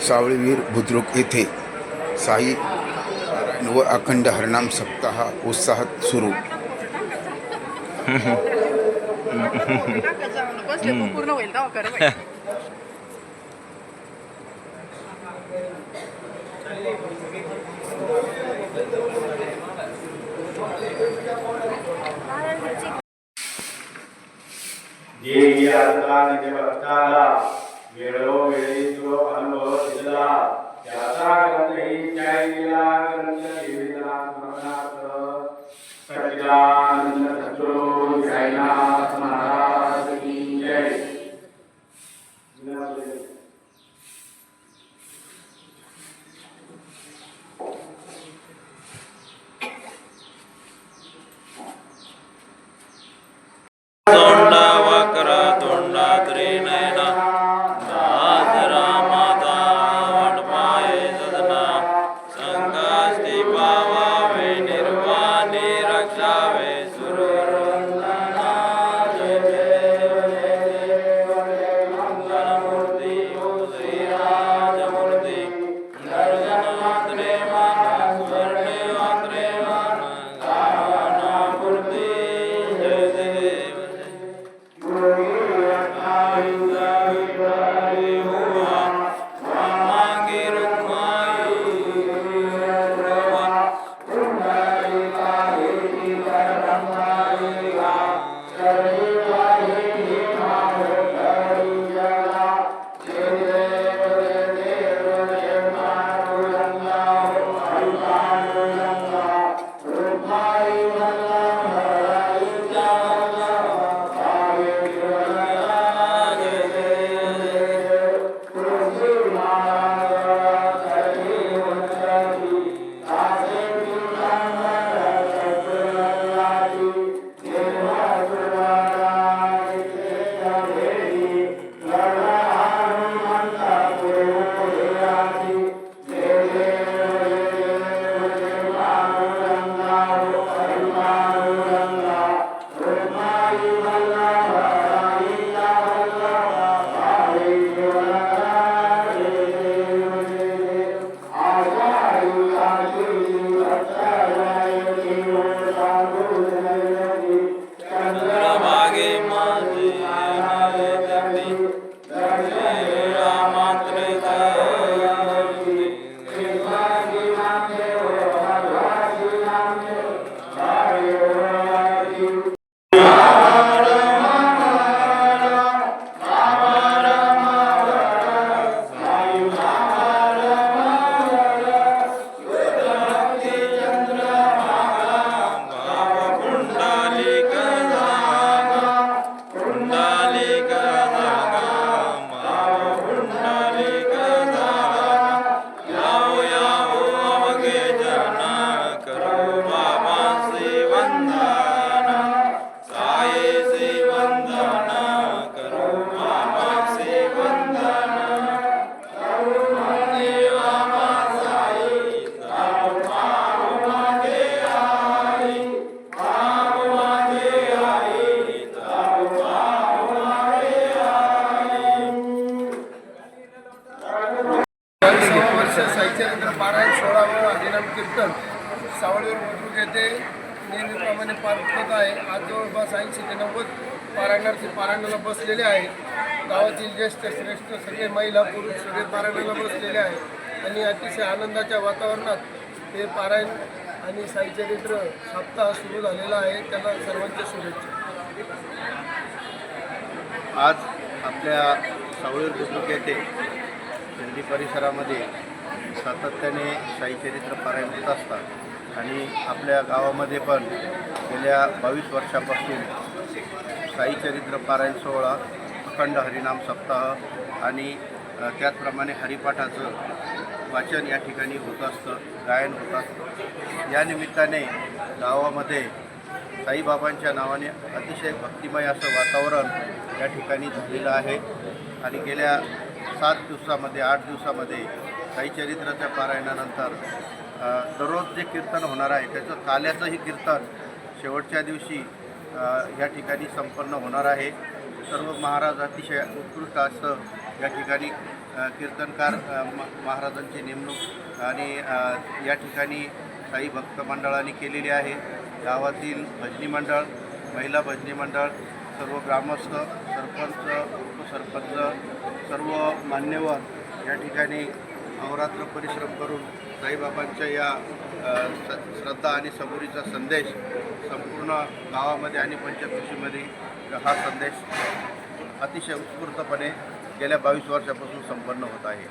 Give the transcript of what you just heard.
सावळीवीर बुद्रुक येथे साई व अखंड हरनाम सप्ताह उत्साहात सुरू. बसले पूर्ण Viro, viritro, andos, साहित्यानंतर पारायण सोळावं हरिनाम कीर्तन. सावळीवर बुद्रुक येथे नेहमीप्रमाणे पार पडत आहे. आज जवळपास ऐंशी ते नव्वद पारायणार्थी पारायणाला बसलेले आहेत. गावातील ज्येष्ठ श्रेष्ठ सगळे महिला पुरुष सगळे पारायणाला बसलेले आहेत. आणि अतिशय आनंदाच्या वातावरणात हे पारायण आणि साईचरित्र सप्ताह सुरू झालेला आहे. त्याला सर्वांच्या शुभेच्छा. आज आपल्या सावळीवर बुद्रुक येथे दिंडी परिसरामध्ये सातत्याने साईचरित्र पारायण असतात. आणि आपल्या गावामध्ये पण गेल्या बावीस वर्षापासून साईचरित्र पारायण सोहळा अखंड हरिनाम सप्ताह आणि त्याचप्रमाणे हरिपाठाचं वाचन या ठिकाणी होत असतं गायन होत असतं. या निमित्ताने गावामध्ये साईबाबांच्या नावाने अतिशय भक्तिमय असं वातावरण या ठिकाणी झालेलं आहे. आणि गेल्या सात दिवसामध्ये आठ दिवसामध्ये साईचरित्राच्या पारायणानंतर दररोज जे कीर्तन होणार आहे त्याचं काल्याचंही कीर्तन शेवटच्या दिवशी या ठिकाणी संपन्न होणार आहे. सर्व महाराज अतिशय उत्कृष्ट असं या ठिकाणी कीर्तनकार म- महाराजांची नेमणूक आणि या ठिकाणी साई भक्त मंडळाने केलेली आहे. गावातील भजनी मंडळ महिला भजनी मंडळ सर्व ग्रामस्थ सरपंच उपसरपंच सर्व मान्यवर या ठिकाणी अहोरात्र परिश्रम करून साईबाबांच्या या श्रद्धा आणि सबुरीचा संदेश संपूर्ण गावामध्ये आणि पंचकृषीमध्ये हा संदेश अतिशय उत्स्फूर्तपणे गेल्या बावीस वर्षापासून संपन्न होत आहे.